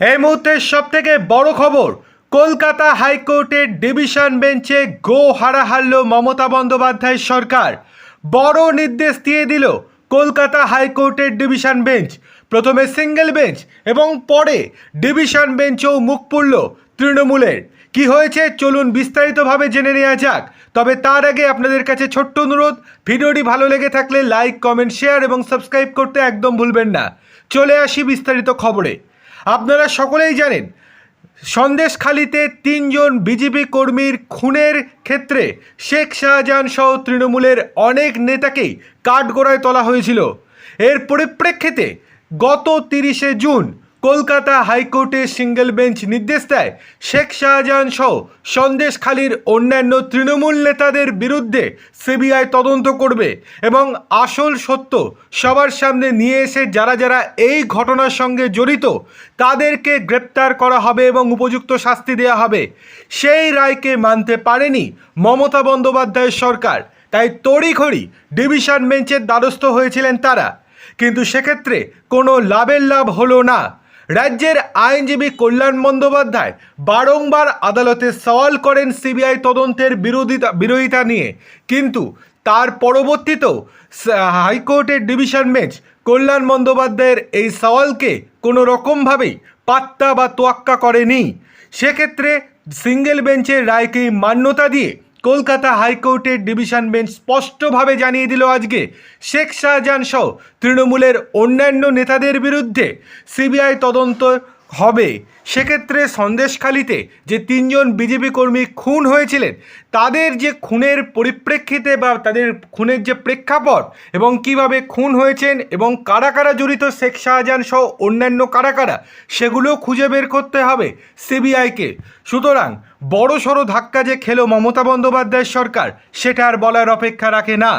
এই মুহূর্তের সব থেকে বড় খবর, কলকাতা হাইকোর্টের ডিভিশন বেঞ্চে গো হারা হারল মমতা বন্দ্যোপাধ্যায় সরকার। বড় নির্দেশ দিয়ে দিল কলকাতা হাইকোর্টের ডিভিশন বেঞ্চ। প্রথমে সিঙ্গেল বেঞ্চ এবং পরে ডিভিশন বেঞ্চও মুখ পুড়ল তৃণমূলের। কি হয়েছে চলুন বিস্তারিতভাবে জেনে নেওয়া যাক। তবে তার আগে আপনাদের কাছে ছোট্ট অনুরোধ, ভিডিওটি ভালো লেগে থাকলে লাইক, কমেন্ট, শেয়ার এবং সাবস্ক্রাইব করতে একদম ভুলবেন না। চলে আসি বিস্তারিত খবরে। আপনারা সকলেই জানেন, সন্দেশখালিতে তিনজন বিজেপি কর্মীর খুনের ক্ষেত্রে শেখ শাহজাহান সহ তৃণমূলের অনেক নেতাকেই কাঠগোড়ায় তোলা হয়েছিল। এর পরিপ্রেক্ষিতে গত তিরিশে জুন কলকাতা হাইকোর্টের সিঙ্গেল বেঞ্চ নির্দেশ দেয় শেখ শাহজাহান সহ সন্দেশখালীর অন্যান্য তৃণমূল নেতাদের বিরুদ্ধে সিবিআই তদন্ত করবে এবং আসল সত্য সবার সামনে নিয়ে এসে যারা যারা এই ঘটনার সঙ্গে জড়িত তাদেরকে গ্রেপ্তার করা হবে এবং উপযুক্ত শাস্তি দেওয়া হবে। সেই রায়কে মানতে পারেনি মমতা বন্দ্যোপাধ্যায়ের সরকার। তাই তড়িঘড়ি ডিভিশন বেঞ্চের দ্বারস্থ হয়েছিলেন তারা। কিন্তু সেক্ষেত্রে কোনো লাভের লাভ হলো না। রাজ্যের আইনজীবী কল্যাণ বন্দ্যোপাধ্যায় বারংবার আদালতে সওয়াল করেন সিবিআই তদন্তের বিরোধিতা বিরোধিতা নিয়ে। কিন্তু তার পরবর্তীতেও হাইকোর্টের ডিভিশন বেঞ্চ কল্যাণ বন্দ্যোপাধ্যায়ের এই সওয়ালকে কোনো রকমভাবেই পাত্তা বা তোয়াক্কা করেনি। সেক্ষেত্রে সিঙ্গেল বেঞ্চের রায়কেই মান্যতা দিয়ে কলকাতা হাইকোর্টের ডিভিশন বেঞ্চ স্পষ্টভাবে জানিয়ে দিল আজকে শেখ শাহজাহান সহ তৃণমূলের অন্যান্য নেতাদের বিরুদ্ধে সিবিআই তদন্ত হবে। সেক্ষেত্রে সন্দেশখালিতে যে তিনজন বিজেপি কর্মী খুন হয়েছিলেন, তাদের যে খুনের পরিপ্রেক্ষিতে বা তাদের খুনের যে প্রেক্ষাপট এবং কীভাবে খুন হয়েছেন এবং কারা কারা জড়িত, শেখ শাহজাহান সহ অন্যান্য কারা কারা, সেগুলো খুঁজে বের করতে হবে সিবিআইকে। সুতরাং বড় সড়ো ধাক্কা যে খেলো মমতা বন্দ্যোপাধ্যায়ের সরকার, সেটা আর বলার অপেক্ষা রাখে না।